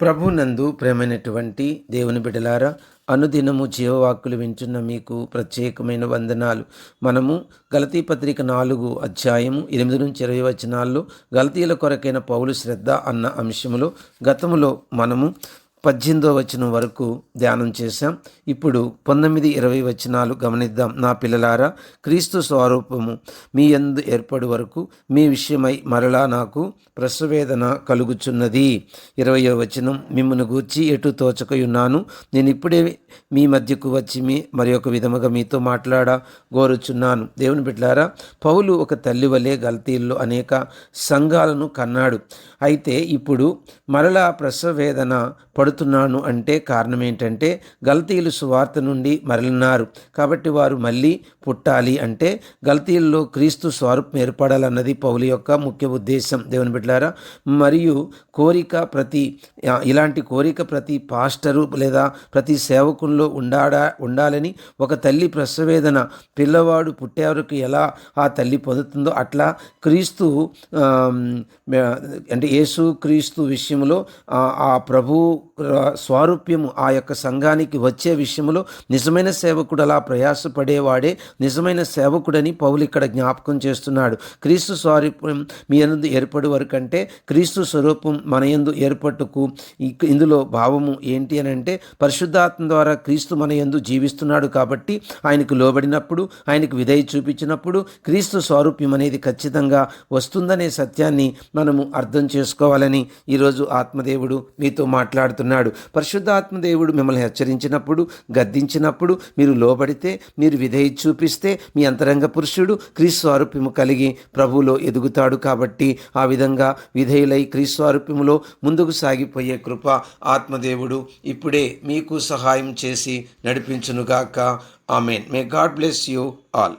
ప్రభునందు ప్రేమైనటువంటి దేవుని బిడలారా అనుదినము జీవవాక్కులు వింటున్న మీకు ప్రత్యేకమైన వందనాలు. మనము గలతీ పత్రిక నాలుగు అధ్యాయము ఎనిమిది నుంచి ఇరవై వచనాల్లో గలతీల కొరకైన పౌలు శ్రద్ధ అన్న అంశములో గతములో మనము పద్దెనిమిదో వచనం వరకు ధ్యానం చేశాం. ఇప్పుడు పంతొమ్మిది ఇరవై వచనాలు గమనిద్దాం. నా పిల్లలారా క్రీస్తు స్వరూపము మీ ఎందు ఏర్పడు వరకు మీ విషయమై మరలా నాకు ప్రసవేదన కలుగుచున్నది. ఇరవయో వచనం మిమ్మల్ని గూర్చి ఎటు తోచకయున్నాను? నేను ఇప్పుడే మీ మధ్యకు వచ్చి మీ మరి ఒక విధముగా మీతో మాట్లాడ గోరుచున్నాను. దేవుని బిడ్డారా పౌలు ఒక తల్లి వలె గల్తీల్లో అనేక సంఘాలను కన్నాడు. అయితే ఇప్పుడు మరలా ప్రసవేదన పడుతున్నాను అంటే కారణం ఏంటంటే గల్తీలు సువార్త నుండి మరలినారు. కాబట్టి వారు మళ్ళీ పుట్టాలి అంటే గల్తీల్లో క్రీస్తు స్వరూపం ఏర్పడాలన్నది పౌలు యొక్క ముఖ్య ఉద్దేశం. దేవుని బిడ్డారా మరియు కోరిక ప్రతి ఇలాంటి కోరిక ప్రతి పాస్టరు లేదా ప్రతి సేవకుల్లో ఉండాడా ఉండాలని ఒక తల్లి ప్రసవేదన పిల్లవాడు పుట్టే వరకు ఎలా ఆ తల్లి పొందుతుందో అట్లా క్రీస్తు అంటే యేసు క్రీస్తు విషయంలో ఆ ప్రభు స్వారూప్యము ఆ యొక్క సంఘానికి వచ్చే విషయంలో నిజమైన సేవకుడు అలా ప్రయాసపడేవాడే నిజమైన సేవకుడని పౌలు ఇక్కడ జ్ఞాపకం చేస్తున్నాడు. క్రీస్తు స్వారూప్యం మీ ఎందు ఏర్పడి వరకు అంటే క్రీస్తు స్వరూపం మన యందు ఏర్పట్టుకు ఇందులో భావము ఏంటి అని అంటే పరిశుద్ధాత్మ ద్వారా క్రీస్తు మన యందు జీవిస్తున్నాడు కాబట్టి ఆయనకు లోబడినప్పుడు ఆయనకు విధేయ చూపించినప్పుడు క్రీస్తు స్వారూప్యం అనేది ఖచ్చితంగా వస్తుందనే సత్యాన్ని మనము అర్థం చేసుకోవాలని ఈరోజు ఆత్మదేవుడు మీతో మాట్లాడుతున్నాడు. పరిశుద్ధాత్మదేవుడు మిమ్మల్ని హెచ్చరించినప్పుడు గద్దించినప్పుడు మీరు లోబడితే మీరు విధేయ చూపిస్తే మీ అంతరంగ పురుషుడు క్రీస్వారూప్యము కలిగి ప్రభువులో ఎదుగుతాడు కాబట్టి ఆ విధంగా విధేయులై క్రీస్వారూప్యములో ముందుకు సాగిపోయే కృప ఆత్మదేవుడు ఇప్పుడే మీకు సహాయం చేసి నడిపించునుగాక. Amen. May God bless you all